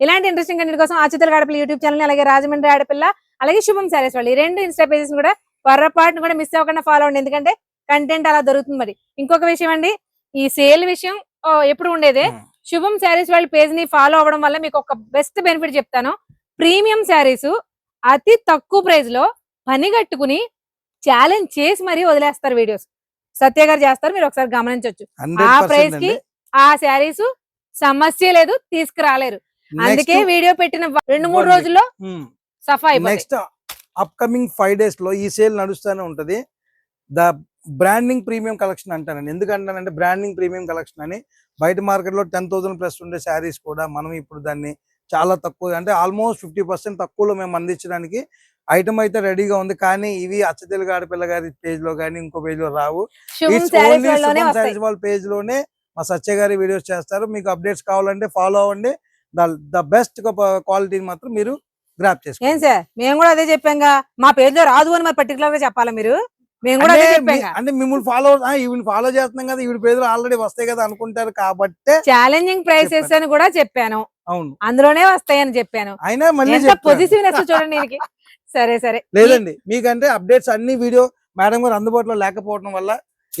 ఇలాంటి interesting content కోసం ఆచితల ఆడపిల్ల యూట్యూబ్ ఛానల్ అలాగే రాజమండ్రి ఆడపిల్ల అలాగే శుభం సారీస్ వాళ్ళు. ఈ రెండు ఇన్స్టా పేజెస్ కూడా పొరపాటును కూడా మిస్ అవ్వకుండా ఫాలో అవ్వండి. ఎందుకంటే కంటెంట్ అలా దొరుకుతుంది మరి. ఇంకొక విషయం అండి ఈ సేల్ విషయం ఎప్పుడు ఉండేదే. శుభం శారీస్ వాళ్ళ పేజ్ని ఫాలో అవ్వడం వల్ల మీకు ఒక బెస్ట్ బెనిఫిట్ చెప్తాను. ప్రీమియం శారీస్ అతి తక్కువ ప్రైస్లో పని కట్టుకుని ఛాలెంజ్ చేసి మరీ వదిలేస్తారు వీడియోస్ సత్య గారు చేస్తారు మీరు ఒకసారి గమనించవచ్చు 100% ఆ ప్రైస్కి. ఆ శారీస్ సమస్య లేదు తీసుకురాలేరు. అందుకే వీడియో పెట్టిన రెండు మూడు. రోజుల్లో ఉమ్. సఫా నెక్స్ట్ అప్కమింగ్ ఫైవ్ డేస్లో ఈ సేల్ నడుస్తూనే ఉంటది. ద బ్రాండింగ్ ప్రీమియం కలెక్షన్ అంటానండి ఎందుకంటానంటే బ్రాండింగ్ ప్రీమియం కలెక్షన్ అని బయట మార్కెట్లో టెన్ థౌసండ్ ప్లస్ ఉండే శారీస్ కూడా మనం ఇప్పుడు దాన్ని చాలా తక్కువ అంటే ఆల్మోస్ట్ ఫిఫ్టీ పర్సెంట్ తక్కువలో మేము అందించడానికి ఐటమ్ అయితే రెడీగా ఉంది. కానీ ఇవి అచ్చతెలుగు ఆడపిల్ల గారి పేజ్లో కానీ ఇంకో పేజ్లో రావు. శారీస్ వాళ్ళ పేజ్లోనే మా సత్య గారి వీడియోస్ చేస్తారు. మీకు అప్డేట్స్ కావాలంటే ఫాలో అవ్వండి. ద బెస్ట్ క్వాలిటీని మాత్రం మీరు గ్రాప్ ఏం చేసుకోండి సార్? మేము కూడా అదే చెప్పాంగా. మా పేజ్లో రాదు అని మరి పర్టికులర్గా చెప్పాలా మీరు? మేము కూడా అదే అంటే మిమ్మల్ని ఫాలో ఈవిని ఫాలో చేస్తున్నాం కదా ఈవిడ పేరు ఆల్రెడీ వస్తాయి కదా అనుకుంటారు కాబట్టే ఛాలెంజింగ్ ప్రైసెస్ అని కూడా చెప్పాను. అవును. అందులోనే వస్తాయని చెప్పాను. అయినా మళ్ళీ. పొజిటివ్నెస్ చూడండి సరే సరే. లేదండి. మీకంటే అప్డేట్స్ అన్ని వీడియో మేడం గారు అందుబాటులో లేకపోవడం వల్ల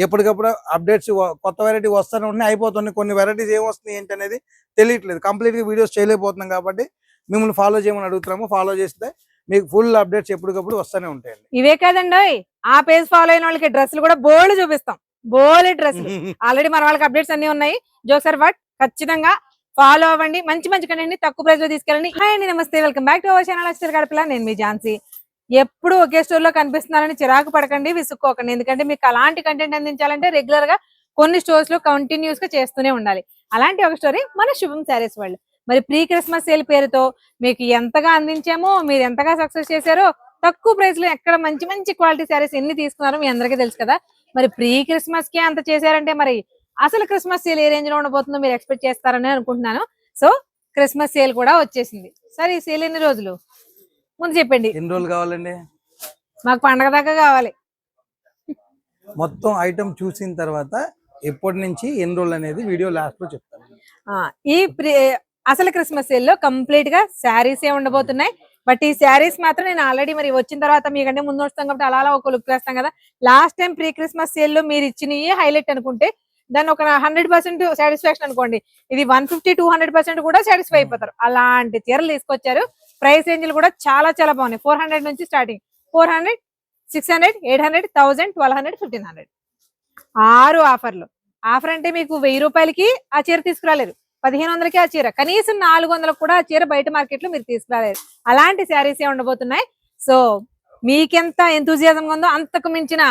ఎప్పటికప్పుడు అప్డేట్స్ కొత్త వెరైటీ వస్తూనే ఉన్నాయి అయిపోతున్నాయి. కొన్ని వెరైటీస్ ఏం వస్తున్నాయి ఏంటి అనేది తెలియట్లేదు. కంప్లీట్గా వీడియోస్ చేయలేకపోతున్నాం కాబట్టి మిమ్మల్ని ఫాలో చేయమని అడుగుతున్నాము. ఫాలో చేస్తే మీకు ఫుల్ అప్డేట్స్ ఎప్పటికప్పుడు వస్తూనే ఉంటాయండి. ఇవే కాదండి ఆ పేజ్ ఫాలో అయిన వాళ్ళకి డ్రెస్సులు కూడా బోల్డ్ చూపిస్తాం. బోల్డ్ డ్రెస్సులు. ఆల్రెడీ మన వాళ్ళకి అప్డేట్స్ అన్ని ఉన్నాయి. జోక్సర్ బట్ ఖచ్చితంగా ఫాలో అవ్వండి. మంచి మంచి కంటెంట్ తక్కువ ప్రైస్లో తీసుకెళ్ళండి. హాయ్ అండి నమస్తే. Welcome back to our channel Akshar Gadapala నేను మీ ఝాన్సీ ఎప్పుడు ఒకే స్టోర్లో కనిపిస్తున్నారని చిరాకు పడకండి విసుక్కోకండి. ఎందుకంటే మీకు అలాంటి కంటెంట్ అందించాలంటే రెగ్యులర్గా కొన్ని స్టోర్స్లో కంటిన్యూస్గా చేస్తూనే ఉండాలి. అలాంటి ఒక స్టోరీ మన శుభం శారీస్ వాళ్ళు మరి ప్రీ క్రిస్మస్ సేల్ పేరుతో మీకు ఎంతగా అందించామో మీరు ఎంతగా సక్సెస్ చేశారో తక్కువ ప్రైస్లో ఎక్కడ మంచి మంచి క్వాలిటీ శారీస్ ఎన్ని తీసుకున్నారో మీ అందరికీ తెలుసు కదా. మరి ప్రీ క్రిస్మస్కి అంత చేశారంటే మరి అసలు క్రిస్మస్ సేల్ ఏ రేంజ్లో ఉండబోతుందో మీరు ఎక్స్పెక్ట్ చేస్తారని అనుకుంటున్నాను. సో క్రిస్మస్ సేల్ కూడా వచ్చేసింది. సరే ఈ సేల్ ఎన్ని రోజులు? ముందు చెప్పండి. ఎన్ని రోజులు కావాలండి? మాకు పండగ దాకా కావాలి. మొత్తం ఐటమ్ చూసిన తర్వాత ఎప్పటి నుంచి ఎన్ని రోజులు అనేది వీడియో లాస్ట్లో చెప్తాను. ఆ, ఈ ప్రి- అసలు క్రిస్మస్ సేల్లో కంప్లీట్గా శారీస్ ఏ ఉండబోతున్నాయి. బట్ ఈ శారీస్ మాత్రం నేను ఆల్రెడీ మరి వచ్చిన తర్వాత మీకంటే ముందు వస్తాం కాబట్టి అలా అలా ఒక లుక్ వేస్తాం కదా. లాస్ట్ టైం ప్రీ క్రిస్మస్ సేల్లో మీరు ఇచ్చినవి హైలైట్ అనుకుంటే దాన్ని ఒక హండ్రెడ్ పర్సెంట్ సాటిస్ఫాక్షన్ అనుకోండి. ఇది one fifty two hundred percent కూడా సాటిస్ఫై అయిపోతారు. అలాంటి చీరలు తీసుకొచ్చారు. ప్రైస్ రేంజ్లు కూడా చాలా చాలా బాగున్నాయి. ఫోర్ హండ్రెడ్ నుంచి starting. Four hundred six hundred eight hundred thousand twelve hundred fifteen hundred. ఆరు ఆఫర్లు. ఆఫర్ అంటే మీకు వెయ్యి రూపాయలకి ఆ చీర తీసుకురాలేరు. పదిహేను వందలకి ఆ చీర. కనీసం నాలుగు వందలకు కూడా ఆ చీర బయట మార్కెట్లో మీరు తీసుకురాలేరు. అలాంటి శారీస్ ఏ ఉండబోతున్నాయి? సో మీకెంత ఎంతూజియాజం ఉందో అంతకు మించిన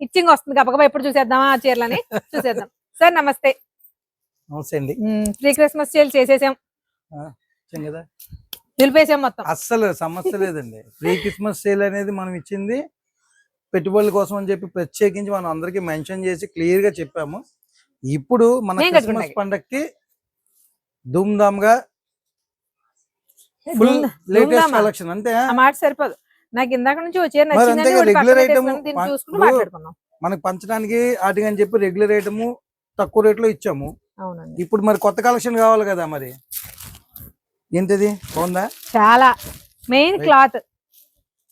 ఇచ్చింగ్ వస్తుంది. గబగబా ఎప్పుడు చూసేద్దామా ఆ చీరలని? చూసేద్దాం. సార్ నమస్తే. నమస్తే అండి. ప్రీ క్రిస్మస్ సేల్ చేసేసాం. కదా? నిలిపేసాం మొత్తం. అస్సలు సమస్య లేదండి. ప్రీ క్రిస్మస్ సేల్ అనేది మనం ఇచ్చింది పెట్టుబడుల కోసం అని చెప్పి ప్రత్యేకించి మనం అందరికి మెన్షన్ చేసి క్లియర్గా చెప్పాము. ఇప్పుడు మన క్రిస్మస్. పండక్కి ధూమ్ ధామ్గా ఫుల్ లేటెస్ట్? కలెక్షన్ అంతే మాట సరిపోదు. నాకు ఇందాక నుంచి వచ్చే ఇప్పుడు- మాట్లాడుకున్నాం. మనకి పంచడానికి వాటికి అని చెప్పి రెగ్యులర్ ఐటమ్ తక్కువ రేట్లో ఇచ్చాము ఇప్పుడు మరి కొత్త కలెక్షన్ కావాలి కదా మరి? ఏంటిది? బాగుందా? చాలా. Main cloth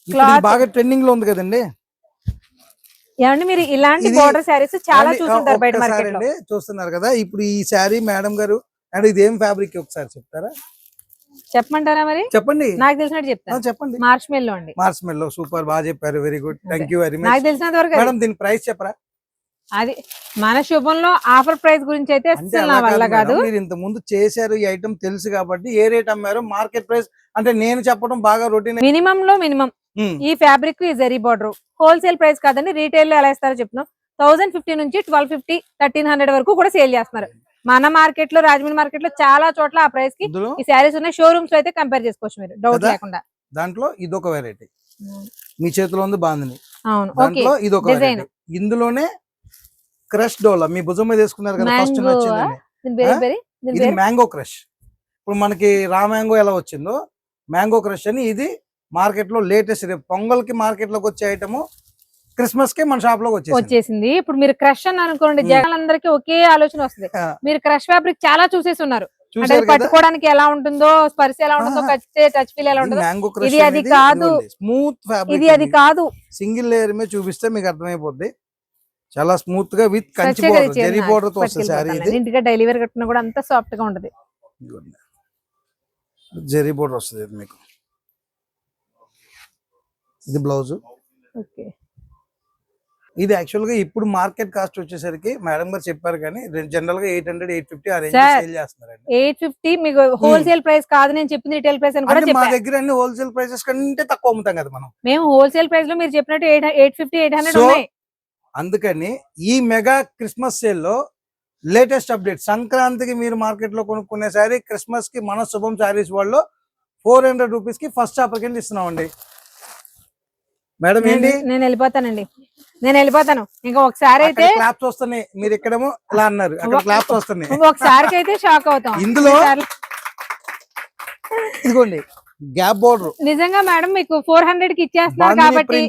Cloth. బాగా ట్రెండింగ్లో ఉంది కదండి. ఏమండి మీరు ఇలాంటి బోర్డర్ శారీస్ చాలా చూసుంటారు బయట మార్కెట్లో. చూస్తున్నారు కదా. ఇప్పుడు ఈ శారీ మేడం గారు అండ్ ఇది ఏం ఫ్యాబ్రిక్ ఒకసారి చెప్తారా? చెప్పమంటారా మరి? చెప్పండి. నాకు తెలిసినట్టు చెప్తాను. చెప్పండి. మార్చ్ మెల్లో అండి మార్చ్ మెల్లో సూపర్ బాగా చెప్పారు very good thank you very నాకు మచ్ తెలిసినంత వరకు. మేడం దీని ప్రైస్ చెప్పరా? అది మన శుభంలో ఆఫర్ ప్రైస్ గురించి అయితే అస్సలు నా వల్ల కాదు. మీరు ఇంత ముందు చేశారు ఈ ఐటమ్ తెలుసు కాబట్టి ఏ రేట్ అమ్మారు మార్కెట్ ప్రైస్ అంటే నేను చెప్పడం బాగా రొటీన్ మినిమం లో మినిమం. ఈ ఫ్యాబ్రిక్ ఈ జరీ బార్డర్ హోల్సేల్ ప్రైస్ కాదండి రీటైల్లో ఎలా ఇస్తారో చెప్తున్నాం. థౌసండ్ ఫిఫ్టీ నుంచి ట్వెల్వ్ ఫిఫ్టీ థర్టీన్ హండ్రెడ్ వరకు కూడా సేల్ చేస్తున్నారు. మన మార్కెట్లో రాజమండ్రి మార్కెట్లో చాలా చోట్ల ఆ ప్రైస్కి ఈ శారీస్ ఉన్నాయి. షోరూమ్స్లో అయితే కంపేర్ చేసుకోవచ్చు మీరు. డౌట్? లేకుండా. దాంట్లో ఇదొక వెరైటీ మీ చేతిలో ఉంది బాగుంది అవును. ఇందులోనే క్రష్ డోలా? మీ భుజం మీద వేసుకున్నారు కదా ఫస్ట్ ఇది మ్యాంగో క్రష్ ఇప్పుడు మనకి రా మ్యాంగో ఎలా వచ్చిందో మ్యాంగో క్రష్ అని ఇది మార్కెట్లో లేటెస్ట్ రేపు పొంగల్కి మార్కెట్లోకి వచ్చే ఐటమ్ క్రిస్మస్కి మన షాప్లోకి వచ్చేసింది. ఇప్పుడు మీరు క్రష్ అని అనుకోండి. జనాలందరికీ ఒకే ఆలోచన వస్తుంది. మీరు క్రష్ ఫ్యాబ్రిక్ చాలా చూసేసి ఉన్నారు అంటే పట్టుకోవడానికి ఎలా ఉంటుందో స్పర్శ ఎలా ఉంటుందో. టచ్ ఫీల్ ఎలా ఉంటుందో ఇది అది కాదు. స్మూత్ ఇది ఫ్యాబ్రిక్ అది కాదు. సింగిల్ లేయర్ మీద చూపిస్తే మీకు అర్థమైపోద్ది. చాలా స్మూత్గా విత్ కంచి బోర్డర్ జరీ బోర్డర్తో వస్తుంది పట్టుకెళ్ళిపోతాను. ఇది. ఇంటిగా డైలీ వేర్ కట్టినా కూడా అంత సాఫ్ట్గా ఉంటది. జరీ బోర్డర్ వస్తుంది ఇది మీకు. ఇది బ్లౌజ్ ఓకే. ఇది యాక్చువల్గా ఇప్పుడు మార్కెట్ కాస్ట్ వచ్చేసరికి మేడం గారు చెప్పారు కానీ జనరల్గా ఎయిట్ హండ్రెడ్ ఎయిట్ ఫిఫ్టీ ఆ రేంజ్ Sir. సేల్ చేస్తున్నారండి. ఎయిట్ ఫిఫ్టీ మీకు హోల్సేల్ ప్రైస్ కాదు నేను చెప్పింది రిటైల్ ప్రైస్ అని మా దగ్గర అన్ని హోల్సేల్ ప్రైసెస్ కంటే తక్కువ అమ్ముతాం కదా మనం. మేము హోల్సేల్ ప్రైస్లో మీరు చెప్పినట్టు ఎయిట్ ఫిఫ్టీ ఎయిట్ హండ్రెడ్ అందుకని ఈ మెగా క్రిస్మస్ సేల్లో లేటెస్ట్ అప్డేట్ సంక్రాంతికి మీరు మార్కెట్లో కొనుక్కునే సారీ క్రిస్మస్కి మన శుభం శారీస్ వాళ్ళు ఫోర్ హండ్రెడ్ రూపీస్కి ఫస్ట్ ఆఫర్ కింద ఇస్తున్నామండి. మేడం ఏంటి? నేను వెళ్ళిపోతానండి. నేను వెళ్ళిపోతాను. ఇంకా ఒకసారి అయితే క్లాప్స్ వస్తున్నాయి. మీరు ఇక్కడేమో ఇలా అన్నారు. అక్కడ క్లాప్స్ వస్తున్నాయి. ఒకసారికి అయితే షాక్ అవుతాం. ఇందులో ఇదిగోండి గ్యాప్ బోర్డర్. నిజంగా మేడం మీకు ఫోర్ హండ్రెడ్కి ఇచ్చేస్తున్నారు కాబట్టి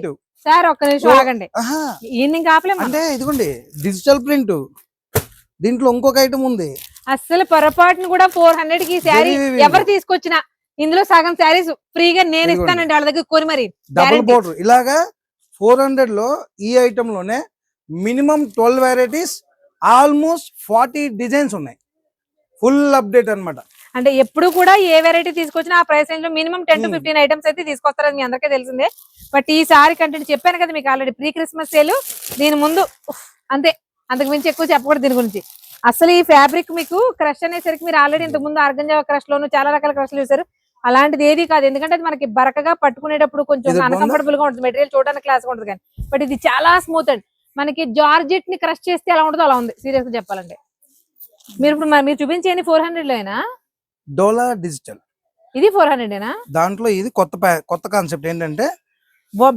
సార్ ఒక్క నిమిషం. ఆగండి ఈయన ఆపలేము అంటే ఇదిగోండి డిజిటల్ ప్రింట్ దీంట్లో ఇంకొక ఐటమ్ ఉంది అస్సలు పొరపాటును కూడా ఫోర్ హండ్రెడ్కి శారీ. ఎవరు తీసుకొచ్చినా ఇందులో సగం శారీస్ ఫ్రీగా నేను. ఇస్తానండి వాళ్ళ దగ్గర కొని మరి డబుల్. బోర్డర్ ఇలాగా ఫోర్ హండ్రెడ్లో ఈ ఐటమ్లోనే minimum twelve varieties almost forty designs ఉన్నాయి ఫుల్ అప్డేట్ అన్నమాట అంటే ఎప్పుడు కూడా ఏ వెరైటీ తీసుకొచ్చినా ఆ ప్రైస్ రేంజ్లో minimum ten to. Fifteen items అయితే తీసుకొస్తారని మీ అందరికీ తెలిసిందే. బట్ ఈ సారీ కంటెంట్ చెప్పాను కదా మీకు ఆల్రెడీ ప్రీ క్రిస్మస్ సేల్ దీని ముందు అంతే. అంతకు మించి ఎక్కువ చెప్పకూడదు దీని గురించి. అసలు ఈ ఫ్యాబ్రిక్ మీకు క్రష్ అనేసరికి మీరు ఆల్రెడీ ఇంతకు ముందు ఆర్గంజా క్రష్ లోను చాలా రకాల క్రష్లు చూసారు అలాంటిది ఏది కాదు. ఎందుకంటే అది మనకి బరకగా పట్టుకునేటప్పుడు కొంచెం? అన్కంఫర్టబుల్గా ఉంటుంది. మెటీరియల్ చూడడానికి క్లాస్ ఉంటుంది కానీ. బట్ ఇది చాలా స్మూత్ అండి. మనకి జార్జెట్ని క్రష్ చేస్తే ఎలా ఉంటుందో అలా ఉంది. సీరియస్గా చెప్పాలంటే. మీరు ఇప్పుడు మరి మీరు చూపించేది ఫోర్ హండ్రెడ్ లోనా డోలా డిజిటల్. ఇది ఫోర్ హండ్రెడేనా దాంట్లో ఇది కొత్త కొత్త కాన్సెప్ట్ ఏంటంటే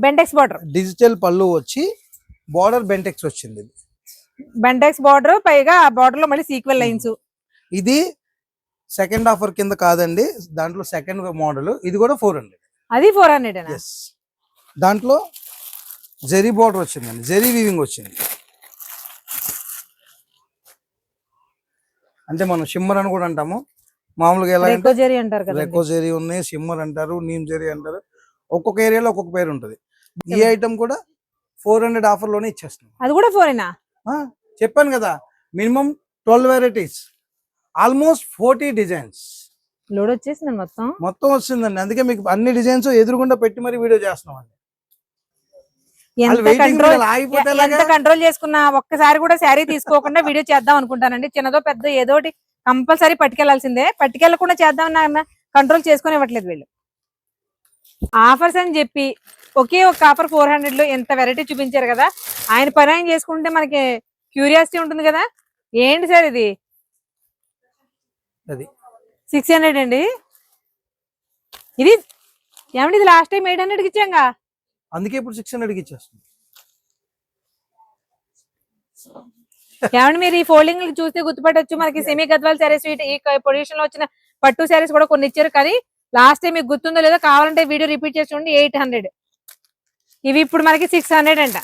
బెంటెక్స్ బార్డర్. డిజిటల్ పళ్ళు వచ్చి బార్డర్ బెంటెక్స్ వచ్చింది ఇది. బెంటెక్స్ బార్డర్ పైగా ఆ బార్డర్లో మళ్ళీ సీక్వెల్ లైన్స్. ఇది సెకండ్ ఆఫర్ కింద కాదండి దాంట్లో సెకండ్ మోడల్. ఇది కూడా ఫోర్ హండ్రెడ్. అది ఫోర్ హండ్రెడ్ దాంట్లో జెరీ బార్డర్ వచ్చిందండి జెరీ వీవింగ్ వచ్చింది. అంటే మనం షిమ్మర్ అని కూడా అంటాము. మామూలుగా ఎలా అంటే జరీ అంటారు కదా ఉన్నాయి షిమ్మర్ అంటారు నీమ్ జెరీ అంటారు. ఒక్కొక్క ఏరియాలో ఒక్కొక్క పేరు ఉంటుంది. ఈ ఐటమ్ కూడా ఫోర్ హండ్రెడ్ ఆఫర్లోనే ఇచ్చేస్తున్నాం. అది కూడా ఫోరేనా? చెప్పాను కదా minimum twelve varieties almost forty designs. Load వచ్చేసింది మొత్తం? మొత్తం వచ్చిందండి. అందుకే మీకు అన్ని డిజైన్స్ ఎదురుగుండా పెట్టి మరి వీడియో చేస్తున్నాం అండి. ఎంత? కంట్రోల్ చేసుకున్నా ఒక్కసారి కూడా శారీ తీసుకోకుండా వీడియో చేద్దాం అనుకుంటానండి. చిన్నదో పెద్ద ఏదోటి కంపల్సరీ పట్టుకెళ్ళాల్సిందే పట్టుకెళ్ళకుండా చేద్దాం కంట్రోల్ చేసుకుని ఇవ్వట్లేదు వీళ్ళు. ఆఫర్స్ అని చెప్పి ఒకే ఒక ఆఫర్ ఫోర్ హండ్రెడ్లో ఎంత వెరైటీ చూపించారు కదా? ఆయన పని ఆయన చేసుకుంటే మనకి క్యూరియాసిటీ ఉంటుంది కదా? ఏంటి సార్ ఇది? అది. సిక్స్ హండ్రెడ్ అండి. ఇది ఏమండి ఇది లాస్ట్ టైం ఎయిట్ హండ్రెడ్కి ఇచ్చాంగా? అందుకే ఇప్పుడు సిక్స్ హండ్రెడ్కి ఇచ్చేస్తుంది ఏమండి మీరు ఈ ఫోల్డింగ్ చూస్తే గుర్తుపట్టొచ్చు. మనకి సెమీ గద్వాల్ శారీస్ ఈ పొజిషన్లో వచ్చిన పట్టు శారీస్ కూడా కొన్ని ఇచ్చారు. కానీ లాస్ట్ టైం మీకు గుర్తుందో లేదో కావాలంటే వీడియో రిపీట్ చేసి చూడండి. Eight hundred. ఇవి ఇప్పుడు మనకి సిక్స్ హండ్రెడ్ అంట.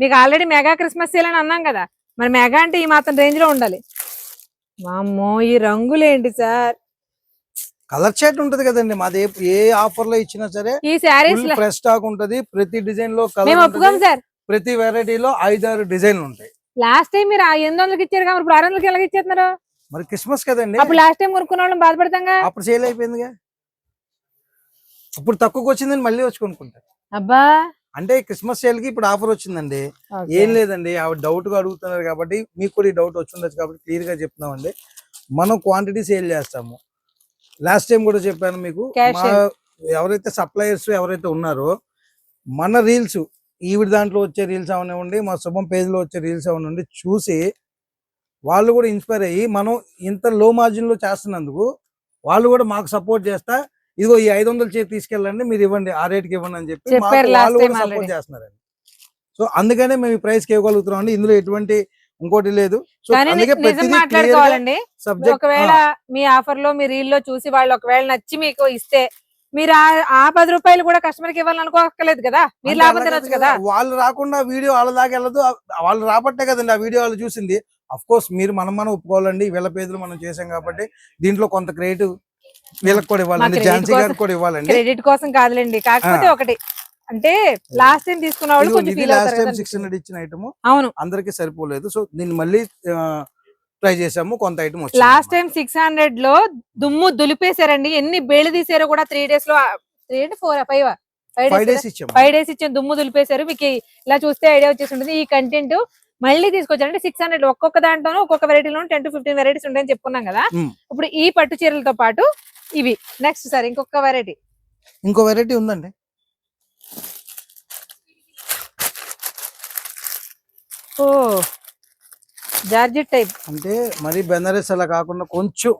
మీకు ఆల్రెడీ మెగా క్రిస్మస్ సేల్ అని అన్నాం కదా. మరి మెగా అంటే ఈ మాత్రం రేంజ్లో ఉండాలి. వామ్మో ఈ రంగులు ఏంటి సార్? కలర్ చాట్ ఉంటది కదండి. మాది ఏ- ఆఫర్లో ఇచ్చినా సరే ఈ శారీస్ ఫ్రెష్ స్టాక్ ఉంటది. ప్రతి డిజైన్లో మేము కలర్ ఒప్పుకోం సార్. ప్రతి వెరైటీలో ఐదారు డిజైన్లు ఉంటాయి. లాస్ట్ టైం మీరు ఆ ఎనిమిది వందలకి ఇచ్చారు కాబట్టి ఇప్పుడు ఆరు వందలకి ఎలాగ ఇచ్చేస్తున్నారు? మరి క్రిస్మస్ కదండి. అప్పుడు లాస్ట్ టైం కొనుక్కున్న వాళ్ళని బాధపడతాంగా? అప్పుడు సేల్ అయిపోయిందిగా. అప్పుడు తక్కువకి వచ్చిందని మళ్ళీ వచ్చి కొనుక్కుంటారు అబ్బా! అంటే క్రిస్మస్ సేల్కి ఇప్పుడు ఆఫర్ వచ్చిందండి. ఏం లేదండి. ఆవిడ డౌట్గా అడుగుతున్నారు కాబట్టి మీకు కూడా ఈ డౌట్ వచ్చిండొచ్చు కాబట్టి క్లియర్గా చెప్తున్నామండి. మనం క్వాంటిటీ సేల్ చేస్తాము. లాస్ట్ టైం కూడా చెప్పాను మీకు. ఎవరైతే సప్లయర్స్ ఎవరైతే ఉన్నారో మన రీల్స్ ఈవిడ దాంట్లో వచ్చే రీల్స్ అవనివ్వండి మా శుభం పేజ్లో వచ్చే రీల్స్ అవనివ్వండి చూసి వాళ్ళు కూడా ఇన్స్పైర్ అయ్యి మనం ఇంత లో మార్జిన్లో చేస్తున్నందుకు వాళ్ళు కూడా మాకు సపోర్ట్ చేస్తా ఇదిగో ఈ ఐదు వందలు చేతి తీసుకెళ్ళండి మీరు ఇవ్వండి ఆ రేట్కి ఇవ్వండి అని చెప్పి వాళ్ళు కూడా. సపోర్ట్ చేస్తున్నారండి. సో అందుకనే మేము ఈ ప్రైస్కి ఇవ్వగలుగుతున్నాం అండి. ఇందులో ఎటువంటి ఇంకోటి లేదు. సో మాట్లాడుకోవాలండి. ఒకవేళ మీ ఆఫర్లో మీ రీల్లో చూసి వాళ్ళు ఒకవేళ నచ్చి మీకు ఇస్తే మీరు ఆ- పది రూపాయలు కూడా కస్టమర్కి ఇవ్వాలని అనుకోక్కర్లేదు కదా? మీరు లాభం తినొచ్చు కదా వాళ్ళు రాకుండా వీడియో వాళ్ళ దాకా వెళ్ళదు. వాళ్ళు రాబట్టే కదండి ఆ వీడియో వాళ్ళు చూసింది. అఫ్ కోర్స్ మీరు మనం మనం ఒప్పుకోవాలండి. వీళ్ళ పేదలు మనం చేసాం కాబట్టి దీంట్లో కొంత క్రెడిట్ వీళ్ళకి కూడా ఇవ్వాలండి. ఝాన్సీ గారికి కూడా ఇవ్వాలండి. క్రెడిట్ కోసం కాదులేండి. కాకపోతే. ఒకటి అంటే లాస్ట్ టైం తీసుకున్న వాళ్ళు లాస్ట్ టైం సిక్స్ హండ్రెడ్ ఇచ్చిన ఐటమ్ అవును. అందరికి సరిపోలేదు. సో దీన్ని మళ్ళీ ట్రై చేసాము కొంత ఐటమ్ వచ్చింది లాస్ట్ టైం సిక్స్ హండ్రెడ్లో దుమ్ము దులిపేశారండి. ఎన్ని బేళ్ళు తీసారో కూడా త్రీ డేస్లో three four five five days ఇచ్చాము. ఫైవ్ డేస్ ఇచ్చిన దుమ్ము దులిపేశారు. మీకు ఇలా చూస్తే ఐడియా వచ్చేసి ఉంటుంది ఈ కంటెంట్ మళ్ళీ తీసుకొచ్చారు అంటే సిక్స్ హండ్రెడ్ ఒక్కొక్క దాంట్లోనూ ఒక్కొక్క వెరైటీలో టెన్ టు ఫిఫ్టీన్ వెరైటీస్ ఉంటాయని చెప్పుకున్నాం కదా. ఇప్పుడు ఈ పట్టు చీరలతో పాటు ఇవి. నెక్స్ట్ సార్ ఇంకొక వెరైటీ ఇంకో వెరైటీ ఉందండి. ఓ జార్జెట్ టైప్. అంటే మరి బెనారస్ అలా కాకుండా కొంచెం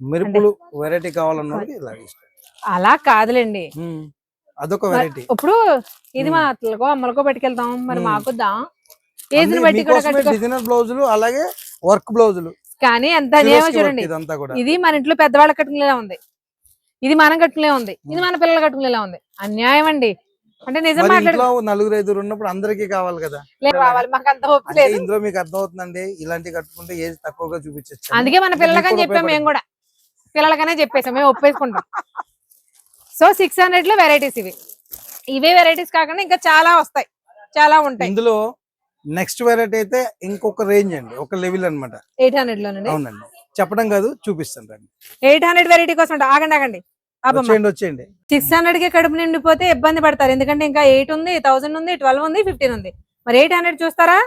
మెరుపులు వెరైటీ కావాలన్న వాళ్ళకి ఇలా ఇష్టం. అలా కాదులేండి. అదొక వెరైటీ ఇప్పుడు ఇది. మా అత్తలకో అమ్మలకో పట్టుకెళ్తాం. మరి. మాకుద్దాం? ఏజ్ని బట్టి డిజైనర్ బ్లౌజులు అలాగే వర్క్ బ్లౌజులు. కానీ ఎంత చూడండి. ఇది మన ఇంట్లో పెద్దవాళ్ళకి కట్టుకునేలా ఉంది. ఇది మనం కట్టుకునే ఉంది. ఇది మన పిల్లలు కట్టుకునేలా ఉంది. అన్యాయం అండి అంటే నిజం ఇంట్లో నలుగురు ఐదుగురు ఉన్నప్పుడు అందరికీ కావాలి కదా. మాకు అంత లేదు. ఇందులో మీకు అర్థమవుతుందండి ఇలాంటి కట్టుకుంటే ఏజ్ తక్కువగా చూపించచ్చు. అందుకే మన పిల్లలకని చెప్పాం మేము కూడా. పిల్లలకనే చెప్పేసాం మేము ఒప్పేసుకుంటాం. సో సిక్స్ హండ్రెడ్లో వెరైటీస్ ఇవి. ఇవే వెరైటీస్ కాకుండా ఇంకా చాలా వస్తాయి. చాలా ఉంటాయి. ఇందులో నెక్స్ట్ వెరైటీ అయితే ఇంకొక రేంజ్ అండి ఒక లెవెల్ అన్నమాట. ఎయిట్ హండ్రెడ్ లోనండి? అవునండి. చెప్పడం కాదు చూపిస్తాను రండి. ఎయిట్ హండ్రెడ్ వెరైటీ కోసం. ఆగండి ఆగండి. వచ్చేయండి వచ్చేయండి. సిక్స్ హండ్రెడ్కి కడుపు నిండిపోతే ఇబ్బంది పడతారు. ఎందుకంటే ఇంకా ఎయిట్ ఉంది థౌసండ్ ఉంది ట్వెల్వ్ ఉంది ఫిఫ్టీన్ ఉంది. మరి ఎయిట్ హండ్రెడ్ చూస్తారా?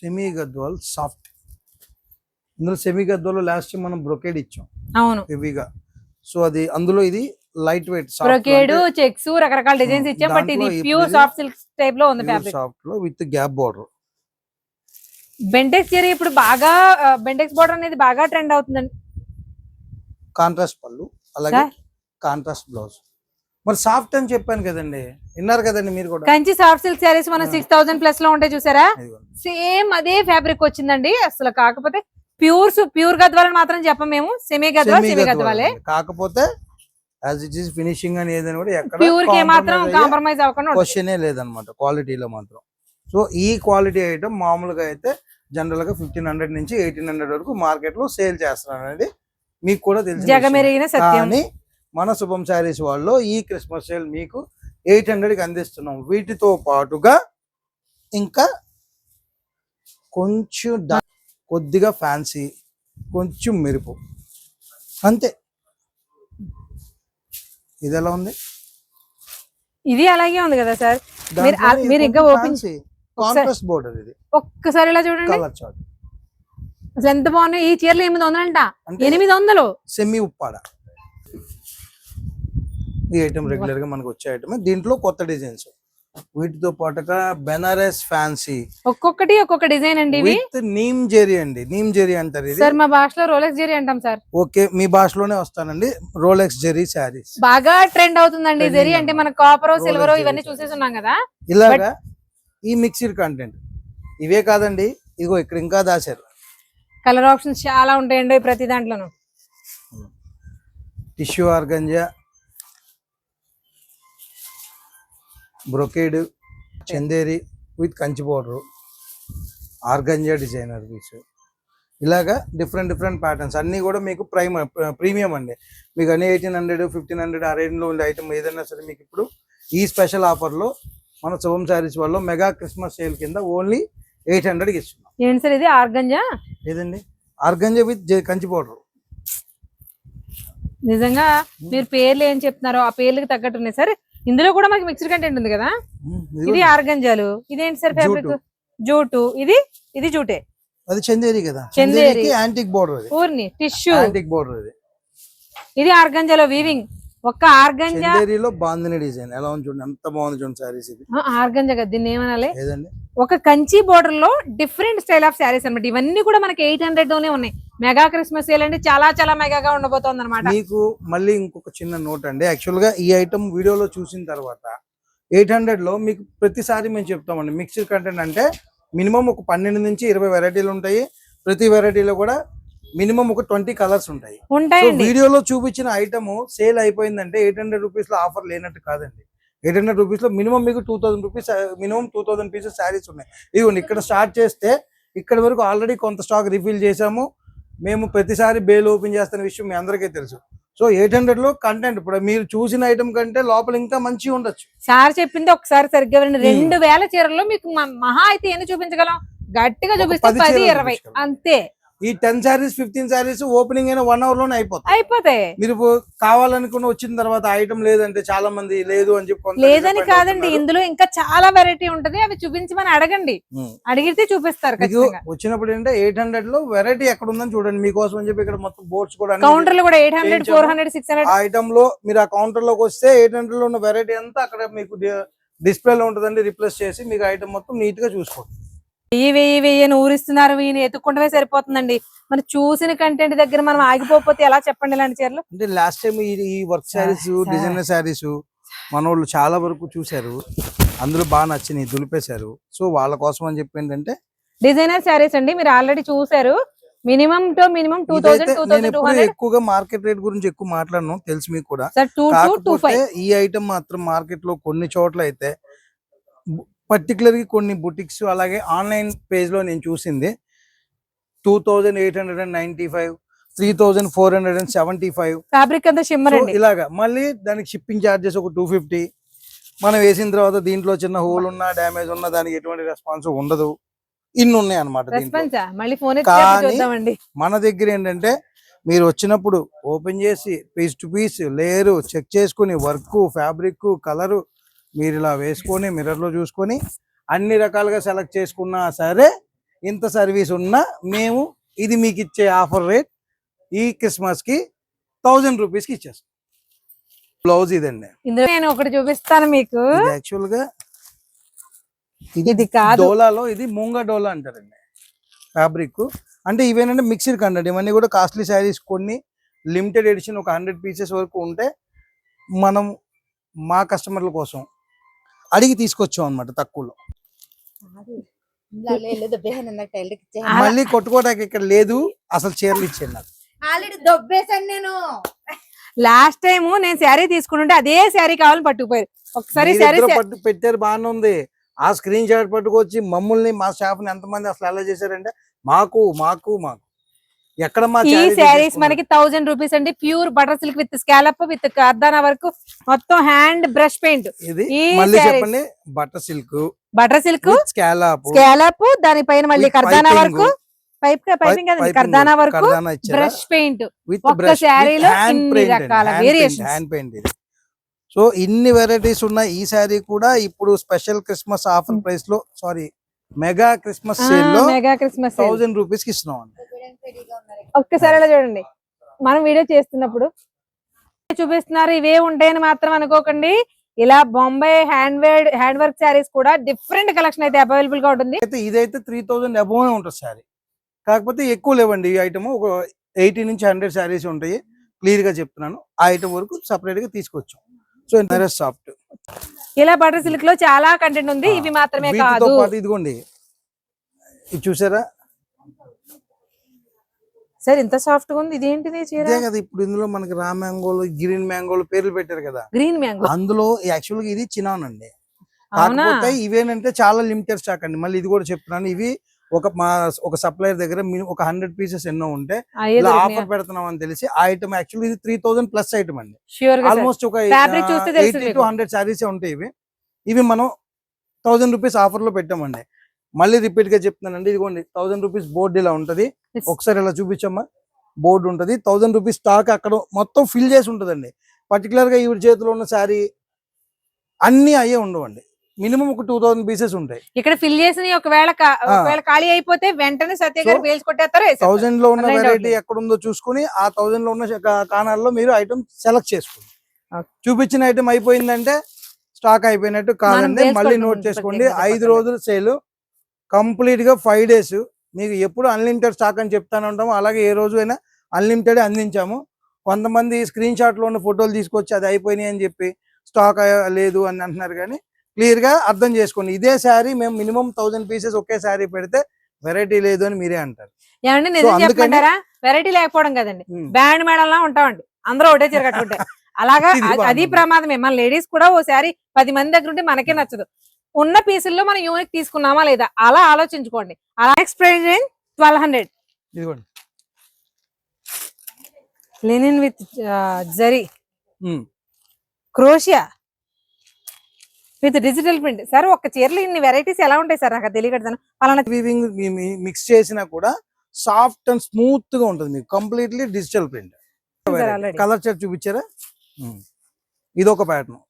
Semi Gadwal soft. ఇందులో సెమీ గద్వాల్ లాస్ట్ టైం మనం బ్రొకేడ్ ఇచ్చాం. అవును. హెవీగా. సో అది అందులో ఇది లైట్ వెయిట్ బ్రొకేడ్ చెక్స్ రకరకాల డిజైన్స్ ఇచ్చాం. బట్ ఇది ప్యూర్ సాఫ్ట్ సిల్క్ టైప్లో ఉంది ఫ్యాబ్రిక్. సాఫ్ట్లో విత్ గ్యాప్ బార్డర్. బెంటెక్స్ చీర ఇప్పుడు బాగా బెంటెక్స్ బోర్డర్ అనేది బాగా ట్రెండ్ అవుతుందండి. కాంట్రాస్ట్ పళ్ళు అలాగే? కాంట్రాస్ట్ బ్లౌజ్ మరి సాఫ్ట్ అని చెప్పాను కదండి. విన్నారు కదండి మీరు కూడా. కంచి సాఫ్ట్ సిల్క్ శారీస్ మనం. సిక్స్ థౌసండ్ ప్లస్లో ఉంటాయి చూసారా. సేమ్ అదే ఫ్యాబ్రిక్ వచ్చిందండి. అసలు కాకపోతే ప్యూర్ ప్యూర్ గద్వాలని మాత్రం చెప్పం మేము. Semi Gadwal semi Gadwal. కాకపోతే యాజ్ ఇట్ ఈస్ ఫినిషింగ్ అని ఏదైనా కూడా ఎక్కడ ప్యూర్కి మాత్రం కాంప్రమైజ్ అవ్వకుండా. క్వశ్చనే లేదనమాట క్వాలిటీలో మాత్రం. సో ఈ క్వాలిటీ ఐటమ్ మామూలుగా అయితే జనరల్గా ఫిఫ్టీన్ హండ్రెడ్ నుంచి ఎయిటీన్ హండ్రెడ్ వరకు మార్కెట్లో సేల్ చేస్తున్నారు అనేది మీకు కూడా తెలిసి జగమెరిగిన సత్యం. మన శుభం శారీస్ వాళ్ళు ఈ క్రిస్మస్ సేల్ మీకు ఎయిట్ హండ్రెడ్కి అందిస్తున్నాం. వీటితో పాటుగా ఇంకా కొంచెం కొద్దిగా ఫ్యాన్సీ కొంచెం మెరుపు. అంతే. ఇది ఎలా ఉంది? ఇది అలాగే ఉంది కదా సార్? మీరు ఇంకా ఓపెన్ కాంట్రాస్ట్ బోర్డర్ ఇది. ఒక్కసారి ఇలా చూడండి? కలర్ చార్ట్ అసలు ఎంత బాగున్నాయి? ఈ చీరలు ఎనిమిది వందలంట. అంటే ఎనిమిది వందలు. సెమీ ఉప్పాడ. ఈ ఐటమ్ రెగ్యులర్గా మనకు వచ్చే ఐటమ్ దీంట్లో కొత్త డిజైన్స్ వీటితో పాటుగా బెనారస్ ఫ్యాన్సీ. ఒక్కొక్కటి ఒక్కొక్క డిజైన్ అండి విత్ నీమ్ జెరీ అండి. నీమ్ జెరీ అంటారు ఇది. సార్ మా భాషలో రోలెక్స్ జెరీ అంటాం సార్. ఓకే మీ భాషలోనే వస్తానండి. రోలెక్స్ జెరీ శారీస్. బాగా ట్రెండ్ అవుతుందండి జెరీ అంటే. మన కాపర్ సిల్వర్ ఇవన్నీ. చూసేసి ఉన్నాం కదా. ఇలాగా ఈ మిక్స్డ్ కంటెంట్ ఇవే కాదండి ఇగో ఇక్కడ ఇంకా దాచారు కలర్ ఆప్షన్స్ చాలా ఉంటాయండి ప్రతి దాంట్లోనూ. Tissue organza brocade Chanderi with Kanchi border organza designer piece ఇలాగా డిఫరెంట్ డిఫరెంట్ ప్యాటర్న్స్ అన్నీ కూడా మీకు ప్రైమ్ ప్రీమియం అండి. మీకు అన్ని ఎయిటీన్ హండ్రెడ్ ఫిఫ్టీన్ హండ్రెడ్ ఆ రేంజ్లో ఉండే ఐటమ్ ఏదైనా సరే మీకు ఇప్పుడు ఈ స్పెషల్ ఆఫర్లో మన శుభం శారీస్ వాళ్ళు మెగా క్రిస్మస్ సేల్ కింద ఓన్లీ ఎయిట్ హండ్రెడ్కి ఇస్తున్నాం. ఏంటి సార్ ఇది? ఆర్గంజా? ఏదండి? ఆర్గంజా విత్ కంచి బోర్డర్ నిజంగా మీరు పేర్లు ఏం చెప్తున్నారో ఆ పేర్లకు తగ్గట్టు ఉన్నాయి సార్. ఇందులో కూడా మనకి మిక్స్డ్ కంటెంట్ ఉంది కదా? ఇది ఆర్గంజాలు. ఇదేంటి సార్ ఫ్యాబ్రిక్ జూటు. ఇది ఇది జూటే. అది చందేరి కదా. చందేరి. చందేరికి యాంటిక్ బోర్డర్ అది. ఊర్ని టిష్యూ. యాంటిక్ బోర్డర్ అది. ఇది ఆర్గంజాలో వీవింగ్ ఒక్క ఆర్గంజా చందేరిలో బాందిని డిజైన్ ఎలా ఉంది చూడండి ఎంత బాగుంది చూడండి సారీస్ ఇది. ఆ, ఆర్గంజా కదా దీన్ని ఏమనాలి? ఏదండి? ఒక కంచి బోర్డర్లో డిఫరెంట్ స్టైల్ ఆఫ్ శారీస్ అన్నమాట. ఇవన్నీ కూడా మనకి ఎయిట్ హండ్రెడ్లోనే ఉన్నాయి. మెగా క్రిస్మస్ సేల్ అంటే చాలా చాలా మెగాగా ఉండబోతోంది అనమాట మీకు మళ్ళీ ఇంకొక చిన్న నోట్ అండి. యాక్చువల్గా ఈ ఐటమ్ వీడియోలో చూసిన తర్వాత ఎయిట్ హండ్రెడ్లో మీకు ప్రతిసారి మేము చెప్తామండి. మిక్స్డ్ కంటెంట్ అంటే మినిమం ఒక పన్నెండు నుంచి ఇరవై వెరైటీలు ఉంటాయి. ప్రతి వెరైటీలో కూడా మినిమం ఒక ట్వంటీ కలర్స్ ఉంటాయి. వీడియోలో చూపించిన ఐటమ్ సేల్ అయిపోయిందంటే ఎయిట్ హండ్రెడ్ రూపీస్లో ఆఫర్ లేనట్టు కాదండి. ఎయిట్ హండ్రెడ్ రూపీస్లో మినిమం మీకు two thousand rupees minimum two thousand pieces saris ఉన్నాయి. ఇదిగోండి ఇక్కడ స్టార్ట్ చేస్తే ఇక్కడ వరకు ఆల్రెడీ కొంత స్టాక్ రిఫిల్ చేసాము మేము ప్రతిసారి బేల్ ఓపెన్ చేస్తున్న విషయం మీ అందరికీ తెలుసు. సో ఎయిట్ హండ్రెడ్లో కంటెంట్ ఇప్పుడు మీరు చూసిన ఐటమ్ కంటే లోపల ఇంకా మంచిగా ఉండొచ్చు. సార్ చెప్పింది ఒకసారి సరిగ్గా వినండి. Hmm. రెండు వేల చీరల్లో మీకు మహా అయితే ఎన్ని చూపించగలం? గట్టిగా చూపిస్తే పది ఇరవై. అంతే. ఈ ten saris fifteen saris opening అయిన వన్ అవర్లోనే అయిపోతాయి అయిపోతాయి మీరు కావాలనుకుని వచ్చిన తర్వాత ఐటమ్ లేదంటే చాలా మంది లేదు అని చెప్పి లేదని కాదండి. ఇందులో ఇంకా చాలా వెరైటీ ఉంటది అవి చూపించమని అడగండి. అడిగితే చూపిస్తారు వచ్చినప్పుడు ఏంటంటే ఎయిట్ హండ్రెడ్లో వెరైటీ ఎక్కడ ఉందని చూడండి మీకోసం అని చెప్పి ఇక్కడ మొత్తం బోర్డ్స్ కూడా అన్ని కౌంటర్లు కూడా eight hundred. Four hundred six hundred ఐటమ్లో మీరు ఆ కౌంటర్లోకి వస్తే ఎయిట్ హండ్రెడ్లో ఉన్న వెరైటీ అంతా అక్కడ మీకు డిస్ప్లే లో ఉంటుందండి రిప్లేస్ చేసి మీకు ఐటమ్ మొత్తం నీట్గా చూసుకోండి వెయ్యి వెయ్యి వెయ్యి అని ఊరిస్తున్నారు. ఈయన ఎత్తుకుంటమే సరిపోతుందండి. మరి చూసిన కంటెంట్ దగ్గర మనం ఆగిపోతే ఎలా చెప్పండి ఇలాంటి చీరలు? అంటే లాస్ట్ టైం ఈ వర్క్ శారీస్. డిజైనర్ శారీస్ మనోళ్ళు చాలా వరకు చూశారు. అందులో బాగా నచ్చినాయి దులిపేశారు. సో వాళ్ళ కోసం అని చెప్పి ఏంటంటే డిజైనర్ శారీస్ అండి. మీరు ఆల్రెడీ చూసారు minimum to minimum two thousand two thousand ఎక్కువగా మార్కెట్ రేట్ గురించి ఎక్కువ మాట్లాడను. తెలుసు మీకు కూడా. ఈ ఐటమ్ మాత్రం మార్కెట్లో కొన్ని చోట్ల అయితే పర్టికులర్గా కొన్ని బుటిక్స్ అలాగే ఆన్లైన్ పేజ్లో నేను చూసింది. Two thousand eight hundred and ninety five three thousand four hundred and seventy five fabric అంతా షిమ్మర్ అండి. ఇలాగా మళ్ళీ దానికి షిప్పింగ్ చార్జెస్ ఒక టూ ఫిఫ్టీ మనం వేసిన తర్వాత దీంట్లో చిన్న హోల్ ఉన్నా డ్యామేజ్ ఉన్నా దానికి ఎటువంటి రెస్పాన్స్ ఉండదు. ఇన్ని ఉన్నాయి అనమాట మన దగ్గర ఏంటంటే మీరు వచ్చినప్పుడు ఓపెన్ చేసి piece to piece layer check చేసుకుని వర్క్ ఫ్యాబ్రిక్ కలరు మీరు ఇలా వేసుకొని మిర్రర్లో చూసుకొని అన్ని రకాలుగా సెలెక్ట్ చేసుకున్నా సరే ఇంత సర్వీస్ ఉన్నా మేము ఇది మీకు ఇచ్చే ఆఫర్ రేట్ ఈ క్రిస్మస్కి థౌజండ్ రూపీస్కి ఇచ్చేస్తాం. బ్లౌజ్ ఇదండి. ఇందులో నేను ఒకటి చూపిస్తాను మీకు. యాక్చువల్గా ఇది కాదు. డోలాలో ఇది మూంగా డోలా అంటారండి. ఫ్యాబ్రిక్. అంటే ఇవేనంటే మిక్స్డ్ కంటెంట్ ఇవన్నీ కూడా కాస్ట్లీ శారీస్ కొన్ని లిమిటెడ్ ఎడిషన్ ఒక హండ్రెడ్ పీసెస్ వరకు ఉంటే మనం మా కస్టమర్ల కోసం అడిగి తీసుకొచ్చాం అనమాట తక్కువలో. మళ్ళీ కొట్టుకోవడానికి ఇక్కడ లేదు. అసలు చీరలు ఇచ్చాను నాకు. ఆల్రెడీ నేను. లాస్ట్ టైం నేను శారీ తీసుకుంటుంటే అదే శారీ కావాలని పట్టుకుపోయారు. ఒకసారి శారీ పట్టు పెట్టారు బాగానే ఉంది. ఆ స్క్రీన్ షాట్ పట్టుకొచ్చి మమ్మల్ని మా స్టాఫ్ని ఎంతమంది అసలు ఎలా చేశారంటే మాకు మాకు మాకు. ఈ శారీస్? మనకి థౌజండ్ రూపీస్ అండి. Pure butter silk with scallop with kardana వరకు మొత్తం హ్యాండ్ బ్రష్ పెయింట్ మళ్ళీ. చెప్పండి butter silk butter silk scallop scallop దానిపైన మళ్ళీ కర్దానా వరకు పైప్ పైపింగ్ కదండి. కర్దానా వరకు బ్రష్ పెయింట్ ఒక్క శారీలో ఇన్ని రకాల variations. హ్యాండ్ పెయింట్ ఇది. సో ఇన్ని వెరైటీస్ ఉన్న ఈ శారీ కూడా ఇప్పుడు స్పెషల్ క్రిస్మస్ ఆఫర్ ప్రైస్లో సారీ మెగా క్రిస్మస్ సేల్లో మెగా క్రిస్మస్ థౌజండ్ రూపీస్కి ఇస్తున్నాం అండి. ఒక్కసారి అలా చూడండి. మనం వీడియో చేస్తున్నప్పుడు చూపిస్తున్నారు ఇవే ఉంటాయని మాత్రం అనుకోకండి. ఇలా Bombay hand Wade hand work saris కూడా డిఫరెంట్ కలెక్షన్ అయితే అవైలబుల్గా ఉంటుంది. అయితే ఇదైతే త్రీ థౌజండ్ అబోవ్ ఉంటుంది శారీ. కాకపోతే ఎక్కువ లేవండి ఈ ఐటమ్ ఒక ఎయిటీ నుంచి హండ్రెడ్ శారీస్ ఉంటాయి. క్లియర్గా చెప్తున్నాను. ఆ ఐటమ్ వరకు సపరేట్గా తీసుకొచ్చాం. సో నరస్ సాఫ్ట్ ఇలా బటర్ సిల్క్లో చాలా కంటెంట్ ఉంది. ఇవి మాత్రమే కాదు. ఇదిగోండి. ఇది చూసారా? సార్ ఇంత సాఫ్ట్గా ఉంది ఇదేంటిది చీర? కదా ఇప్పుడు ఇందులో మనకి రా మ్యాంగోలు గ్రీన్ మ్యాంగోలు పేర్లు పెట్టారు కదా. Green mango. అందులో యాక్చువల్గా ఇది చినాన్ అండి. కాకపోతే ఇవేనంటే చాలా లిమిటెడ్ స్టాక్ అండి. మళ్ళీ ఇది కూడా చెప్తున్నాను ఇవి ఒక మా ఒక సప్లయర్ దగ్గర ఒక హండ్రెడ్ పీసెస్ ఎన్నో ఉంటే ఇలా ఆఫర్ పెడుతున్నాం అని తెలిసి ఆ ఐటమ్ యాక్చువల్లీ ఇది త్రీ థౌసండ్ ప్లస్ ఐటమ్ అండి. ఆల్మోస్ట్ ఒక ఎయిటీ. టు హండ్రెడ్ శారీస్ ఉంటాయి ఇవి. ఇవి మనం థౌసండ్ రూపీస్ ఆఫర్లో పెట్టామండి. మళ్ళీ రిపీట్గా చెప్తున్నానండి ఇదిగోండి థౌసండ్ రూపీస్ బోర్డు ఇలా ఉంటది. ఒకసారి ఇలా చూపించమ్మా బోర్డు ఉంటది థౌసండ్ రూపీస్ స్టాక్ అక్కడ మొత్తం ఫిల్ చేసి ఉంటదండి పర్టికులర్గా ఈవిడ చేతిలో ఉన్న శారీ అన్ని అయ్యే ఉండవండి మినిమం ఒక టూ థౌసండ్ పీసెస్ ఉంటాయి ఇక్కడ ఫిల్ చేసిన ఒకవేళ ఖాళీ అయిపోతే వెంటనే సత్య గారు So, వేల్చి కొట్టేస్తారు వేసేస్తారు. థౌసండ్లో ఉన్న వెరైటీ. ఎక్కడ ఉందో చూసుకుని ఆ థౌసండ్లో ఉన్న కా- కానాల్లో మీరు ఐటమ్ సెలెక్ట్ చేసుకోండి. చూపించిన ఐటమ్ అయిపోయిందంటే స్టాక్ అయిపోయినట్టు కాదండి మళ్ళీ నోట్ చేసుకోండి ఐదు. రోజుల సేల్ కంప్లీట్గా ఫైవ్ డేస్ మీకు ఎప్పుడు అన్లిమిటెడ్ స్టాక్ అని చెప్తానే ఉంటాము. అలాగే ఏ రోజు అయినా అన్లిమిటెడ్ అందించాము. కొంతమంది స్క్రీన్ షాట్లో ఉన్న ఫోటోలు తీసుకొచ్చి అది అయిపోయినాయి అని చెప్పి స్టాక్ లేదు అని అంటున్నారు కానీ క్లియర్గా అర్థం చేసుకోండి. ఇదే శారీ మేము మినిమం థౌసండ్ పీసెస్ ఒకే శారీ పెడితే వెరైటీ లేదు అని మీరే అంటారు. ఏమండి నిజం అందుకని- చెప్పమంటారా? వెరైటీ లేకపోవడం కదండి. బ్యాండ్ మేడంలా ఉంటామండి. అందరూ ఒకటే చీర కట్టుకుంటారు అలాగా అది-. ప్రమాదమే. మన లేడీస్ కూడా ఓ శారీ పది మంది దగ్గర ఉంటే మనకే నచ్చదు. ఉన్న పీసుల్లో మనం యూనిక్ తీసుకున్నామా లేదా అలా ఆలోచించుకోండి. అలా next price range twelve hundred ఇదిగోండి. Linen with zari. Crochet with digital print sir ఒక చీరలో ఇన్ని వెరైటీస్ ఎలా ఉంటాయి సార్ నాకు తెలియకడతాను వీవింగ్ మిక్స్ చేసినా కూడా సాఫ్ట్ అండ్ స్మూత్గా ఉంటుంది మీకు. Completely digital print. Colour chart చూపించారా. ఇది ఒక ప్యాటర్న్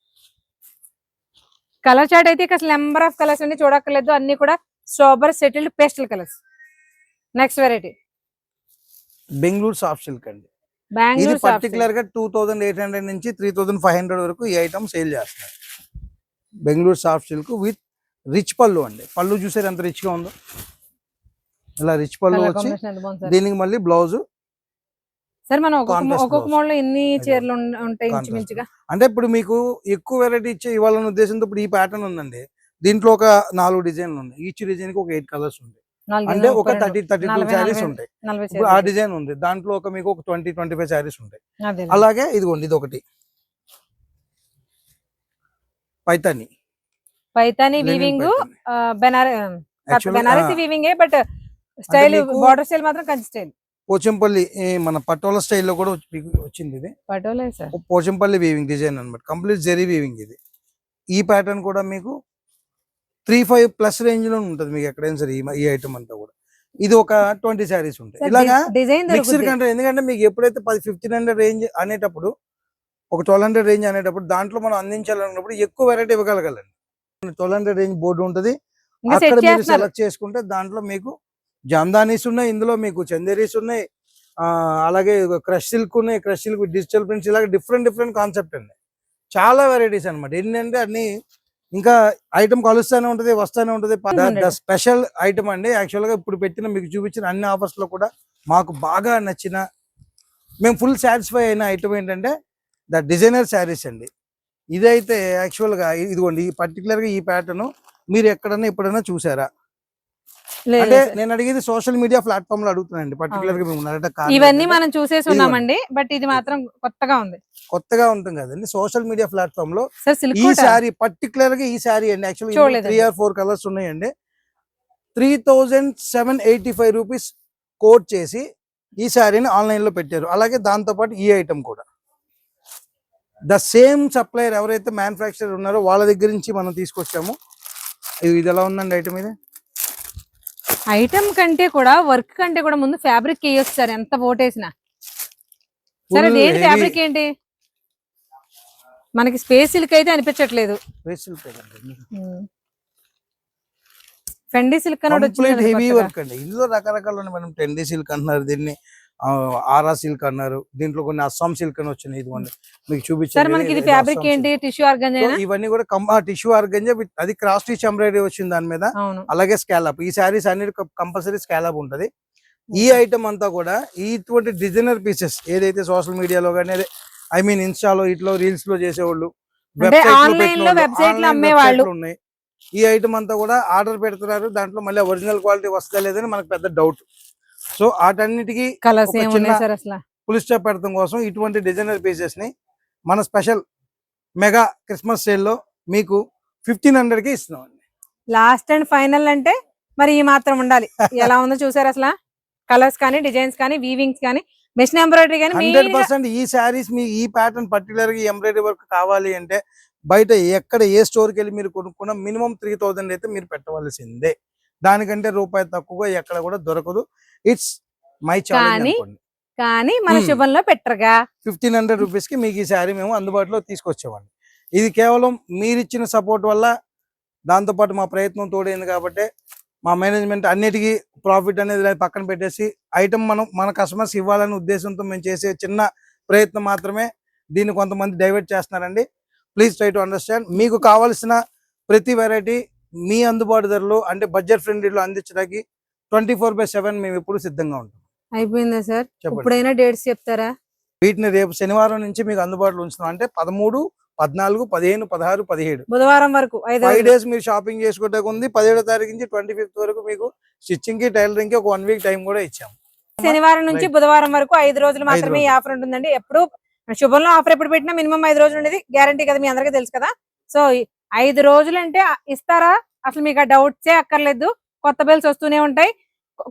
కలర్ చార్ట్ అయితే ఇక అసలు నెంబర్ ఆఫ్ కలర్స్ అన్ని చూడక్కర్లేదు. అన్ని కూడా స్ట్రాబర్ settled pastel colours next variety Bangalore soft silk అండి. ఇది బెంగళూరు పర్టికులర్గా టూ థౌసండ్ ఎయిట్ హండ్రెడ్ నుంచి త్రీ థౌసండ్ ఫైవ్ హండ్రెడ్ వరకు ఈ ఐటమ్ సేల్ చేస్తున్నారు. Bangalore soft silk with rich pallu అండి. పళ్ళు చూసారు ఎంత రిచ్గా ఉందో? ఇలా రిచ్ పళ్ళు వచ్చి దీనికి మళ్ళీ బ్లౌజ్ సార్ మనం ఒక్కొక్క. మోడల్ ఎన్ని. చీరలు ఉంటాయి ఇంచుమించుగా అంటే ఇప్పుడు మీకు ఎక్కువ వెరైటీ ఇచ్చే ఇవ్వాలన్న ఉద్దేశంతో ఇప్పుడు ఈ ప్యాటర్న్ ఉందండి దీంట్లో ఒక నాలుగు డిజైన్లు ఉన్నాయి ఈచ్ డిజైన్కి ఒక ఎయిట్ కలర్స్ ఉంటాయి అంటే ఒక థర్టీ థర్టీ టూ శారీస్. ఉంటాయి ఇప్పుడు ఆ. డిజైన్ ఉంది దాంట్లో ఒక మీకు ఒక ట్వంటీ ట్వంటీ ఫైవ్ శారీస్ ఉంటాయి. అలాగే ఇదిగోండి ఇది ఒకటి Paithani Paithani weaving. Banaras weaving but style border style మాత్రం కంచి స్టైల్ పోచంపల్లి మన పటోలా స్టైల్లో కూడా వచ్చింది ఇది. Patola sir. Pochampally weaving design అన్నమాట. కంప్లీట్ జెరీ వీవింగ్ ఇది. ఈ ప్యాటర్న్ కూడా మీకు త్రీ ఫైవ్ ప్లస్ రేంజ్లో ఉంటుంది మీకు ఎక్కడైనా సరే ఈ- ఐటమ్ అంతా కూడా. ఇది ఒక ట్వంటీ శారీస్ ఉంటాయి. ఇలాగా డిజైన్ మిక్సర్ కంటే ఎందుకంటే మీకు ఎప్పుడైతే పది ఫిఫ్టీన్ హండ్రెడ్ రేంజ్ అనేటప్పుడు ఒక ట్వెల్వ్ హండ్రెడ్ రేంజ్ అనేటప్పుడు దాంట్లో మనం అందించాలన్నప్పుడు ఎక్కువ వెరైటీ ఇవ్వగలగాలండి. ట్వెల్వ్ హండ్రెడ్ రేంజ్ బోర్డు ఉంటుంది. అక్కడ మీరు సెలెక్ట్ చేసుకుంటే దాంట్లో మీకు జామ్దానీస్ ఉన్నాయి ఇందులో మీకు చందేరీస్ ఉన్నాయి ఆ, అలాగే క్రష్ సిల్క్ ఉన్నాయి క్రష్ సిల్క్ డిజిటల్ ప్రింట్స్ ఇలాగ డిఫరెంట్ డిఫరెంట్ కాన్సెప్ట్ అండి. చాలా వెరైటీస్ అన్నమాట. ఏంటంటే అన్ని ఇంకా ఐటమ్ కలుస్తూనే ఉంటది వస్తూనే ఉంటది. స్పెషల్ ఐటమ్ అండి. యాక్చువల్గా ఇప్పుడు పెట్టిన మీకు చూపించిన అన్ని ఆఫర్స్లో కూడా మాకు బాగా నచ్చిన మేము ఫుల్ సాటిస్ఫై అయిన ఐటమ్ ఏంటంటే ద డిజైనర్ శారీస్ అండి. ఇదైతే యాక్చువల్గా ఇదిగోండి పర్టికులర్గా ఈ ప్యాటర్న్ మీరు ఎక్కడన్నా ఎప్పుడైనా చూసారా? అంటే. నేను అడిగేది సోషల్ మీడియా ప్లాట్ఫామ్లో అడుగుతున్నానండి. పర్టికులర్గా మేము ఇవన్నీ మనం చూసేసి ఉన్నామండి బట్ ఇది మాత్రం కొత్తగా ఉంది. కొత్తగా ఉంటుంది కదండి. సోషల్ మీడియా ప్లాట్ఫామ్లో ఈ శారీ పర్టికులర్గా ఈ శారీ అండి. యాక్చువల్లీ చూడలేదండి. త్రీ ఆర్ ఫోర్ కలర్స్ ఉన్నాయండి. Three thousand seven eighty five rupees quote చేసి ఈ శారీని ఆన్లైన్లో పెట్టారు. అలాగే దాంతో పాటు ఈ ఐటమ్ కూడా. ద సేమ్ సప్లయర్ ఎవరైతే మ్యానుఫ్యాక్చర్ ఉన్నారో వాళ్ళ దగ్గర నుంచి మనం తీసుకొచ్చాము. ఇది ఇది ఎలా ఉందండి ఐటమ్ ఇది? ఐటమ్ కంటే కూడా వర్క్ కంటే కూడా ముందు ఫ్యాబ్రిక్ వేయొచ్చు సార్ ఎంత ఓటేసినా. సరే ఏంటి ఫ్యాబ్రిక్ ఏంటి? మనకి స్పేస్ సిల్క్ అయితే అనిపించట్లేదు. ఫెండీ సిల్క్ అని ఒకటి కంప్లీట్ వచ్చింది హెవీ. వర్క్ అండి. ఇందులో రకరకాలు ఉన్నాయి. మేడం టెండీ సిల్క్ అంటున్నారు దీన్ని. ఆరా సిల్క్ అన్నారు. దీంట్లో కొన్ని అస్సాం సిల్క్ అని వచ్చినాయి. ఇదిగోండి. మీకు చూపించారు టిష్యూ ఇవన్నీ కూడా టిష్యూ ఆర్గంజా అది క్రాస్ స్టిచ్ ఎంబ్రాయిడరీ వచ్చింది దాని మీద. అలాగే స్కాలప్ ఈ శారీస్ అన్ని కంపల్సరీ స్కాలప్ ఉంటది. ఈ ఐటమ్ అంతా కూడా ఇటువంటి డిజైనర్ పీసెస్ ఏదైతే సోషల్ మీడియాలో కానీ ఐ మీన్ ఇన్స్టాలో ఇట్లో రీల్స్లో చేసేవాళ్ళు ఉన్నాయి. ఈ ఐటమ్ అంతా కూడా ఆర్డర్ పెడుతున్నారు. దాంట్లో మళ్ళీ ఒరిజినల్ క్వాలిటీ వస్తుందా లేదని మనకు పెద్ద డౌట్ సో వాటన్నిటికీ కలర్స్ ఏమున్నాయి సార్ అసలు? స్టాప్ పెడతాం కోసం ఇటువంటి డిజైనర్ పీసెస్ని మన స్పెషల్ మెగా క్రిస్మస్ సేల్లో మీకు ఫిఫ్టీన్ హండ్రెడ్కి ఇస్తున్నాం లాస్ట్ అండ్ ఫైనల్ అంటే మరి ఈ మాత్రం ఉండాలి. ఎలా ఉందో చూసారు అసలు? కలర్స్ కానీ డిజైన్స్ కానీ వీవింగ్స్ కానీ మెషిన్ ఎంబ్రాయిడరీ కానీ హండ్రెడ్ పర్సెంట్ ఈ శారీస్ మీ ఈ ప్యాటర్న్ పర్టికులర్గా ఎంబ్రాయిడరీ వర్క్ కావాలి అంటే బయట ఎక్కడ ఏ స్టోర్కి వెళ్ళి మీరు కొనుక్కున్న మినిమం త్రీ అయితే మీరు పెట్టవలసిందే. దానికంటే రూపాయి తక్కువ ఎక్కడ కూడా దొరకదు. ఇట్స్ మై కానీ- కానీ మన. శుభంలో పెట్టరుగా. ఫిఫ్టీన్ హండ్రెడ్ రూపీస్కి మీకు ఈ శారీ మేము అందుబాటులో తీసుకొచ్చేవాడిని ఇది కేవలం మీరిచ్చిన సపోర్ట్ వల్ల దాంతోపాటు మా ప్రయత్నం తోడైంది కాబట్టి మా మేనేజ్మెంట్ అన్నిటికీ ప్రాఫిట్ అనేది పక్కన పెట్టేసి ఐటమ్ మనం మన కస్టమర్స్ ఇవ్వాలనే ఉద్దేశంతో మేము చేసే చిన్న ప్రయత్నం మాత్రమే దీన్ని కొంతమంది డైవర్ట్ చేస్తున్నారండి. Please try to understand. మీకు కావాల్సిన ప్రతి వెరైటీ మీ అందుబాటు ధరలో అంటే బడ్జెట్ ఫ్రెండ్లీలో అందించడానికి ట్వంటీ ఫోర్ బై సెవెన్ మేము ఎప్పుడు సిద్ధంగా ఉంటాం. అయిపోయిందా సార్? ఇప్పుడైనా డేట్స్ చెప్తారా? వీటిని రేపు శనివారం నుంచి మీకు అందుబాటులో ఉంచుతాం అంటే పదమూడు పద్నాలుగు పదిహేను పదహారు పదిహేడు. బుధవారం వరకు ఫైవ్. డేస్ మీరు షాపింగ్ చేసుకుంటే ఉంది పదిహేడో తారీఖు నుంచి ట్వంటీ ఫిఫ్త్ వరకు మీకు స్టిచ్చింగ్కి టైలరింగ్కి ఒక వన్ వీక్ టైం కూడా ఇచ్చాం. శనివారం నుంచి. బుధవారం వరకు ఐదు రోజులు మాత్రమే. ఆఫర్ ఉంటుందండి. ఎప్పుడు శుభంలో ఆఫర్ ఎప్పుడు పెట్టినా మినిమం ఐదు రోజులు ఉండేది. గ్యారంటీ కదా మీ అందరికీ తెలుసు కదా. సో ఐదు రోజులు అంటే ఇస్తారా? అసలు మీకు ఆ డౌట్సే అక్కర్లేదు. కొత్త బెల్స్ వస్తూనే ఉంటాయి.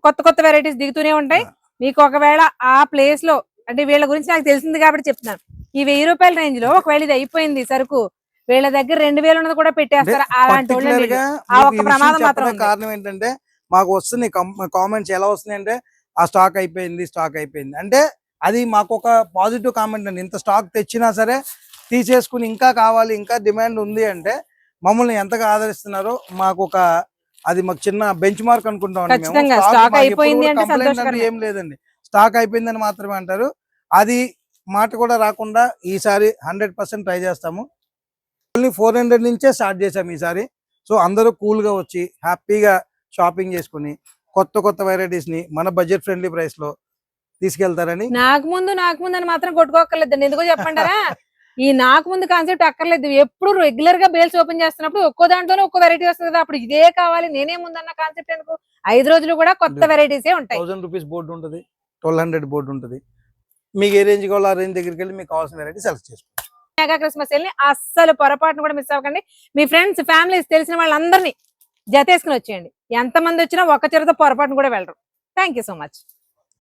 కొత్త కొత్త వెరైటీస్ దిగుతూనే ఉంటాయి. మీకు ఒకవేళ ఆ ప్లేస్లో అంటే వీళ్ళ గురించి నాకు తెలిసింది కాబట్టి చెప్తున్నాను. ఈ వెయ్యి రూపాయల రేంజ్లో ఒకవేళ ఇది అయిపోయింది సరుకు వీళ్ళ దగ్గర రెండు వేలు ఉన్నది కూడా పెట్టేస్తారు. అలాంటి ఆ ఒక్క ప్రమాదం మాత్రం. కారణం ఏంటంటే మాకు వస్తున్నాయి కామెంట్స్ ఎలా వస్తున్నాయి అంటే ఆ స్టాక్ అయిపోయింది స్టాక్ అయిపోయింది. అంటే అది మాకు ఒక పాజిటివ్ కామెంట్ అండి. ఇంత స్టాక్ తెచ్చినా సరే తీసేసుకుని ఇంకా కావాలి ఇంకా డిమాండ్ ఉంది అంటే మమ్మల్ని ఎంతగా ఆదరిస్తున్నారో మాకు ఒక అది మాకు చిన్న బెంచ్ మార్క్ అనుకుంటాం. ఏం లేదండి. స్టాక్ అయిపోయిందని మాత్రమే అంటారు. అది మాట కూడా రాకుండా ఈసారి హండ్రెడ్ పర్సెంట్ ట్రై చేస్తాము. ఓన్లీ ఫోర్ హండ్రెడ్ నుంచే స్టార్ట్ చేసాం ఈసారి. సో అందరూ కూల్గా వచ్చి హ్యాపీగా షాపింగ్ చేసుకుని కొత్త కొత్త varieties ని మన బడ్జెట్ ఫ్రెండ్లీ ప్రైస్లో తీసుకెళ్తారని నాకు ముందు నాకు ముందు అని మాత్రం కొట్టుకోకర్లేదండి ఎందుకో చెప్పంటారా? ఈ నాకు ముందు కాన్సెప్ట్ అక్కర్లేదు. ఎప్పుడు రెగ్యులర్గా బేల్స్ ఓపెన్ చేస్తున్నప్పుడు ఒక్కో దాంట్లోనే ఒక్కో వెరైటీ వస్తుంది కదా. అప్పుడు ఇదే కావాలి నేనే ముందన్న కాన్సెప్ట్ ఎందుకు? ఐదు రోజులు కూడా కొత్త. వెరైటీసే ఉంటాయి. థౌసండ్ రూపీస్ బోర్డు ఉంటుంది. ట్వెల్వ్ హండ్రెడ్ బోర్డు ఉంటుంది. మీకు ఏ రేంజ్ కావాలో ఆ రేంజ్ దగ్గరికి వెళ్ళి మీకు కావాల్సిన వెరైటీ సెలెక్ట్ చేసుకోండి మెగా క్రిస్మస్ వెళ్ళి అస్సలు పొరపాటును కూడా మిస్ అవ్వకండి. మీ ఫ్రెండ్స్ ఫ్యామిలీస్ తెలిసిన వాళ్ళందరినీ జతేసుకుని వచ్చేయండి. ఎంతమంది వచ్చినా ఒక్క చీరతో పొరపాటును కూడా వెళ్ళరు. Thank you so much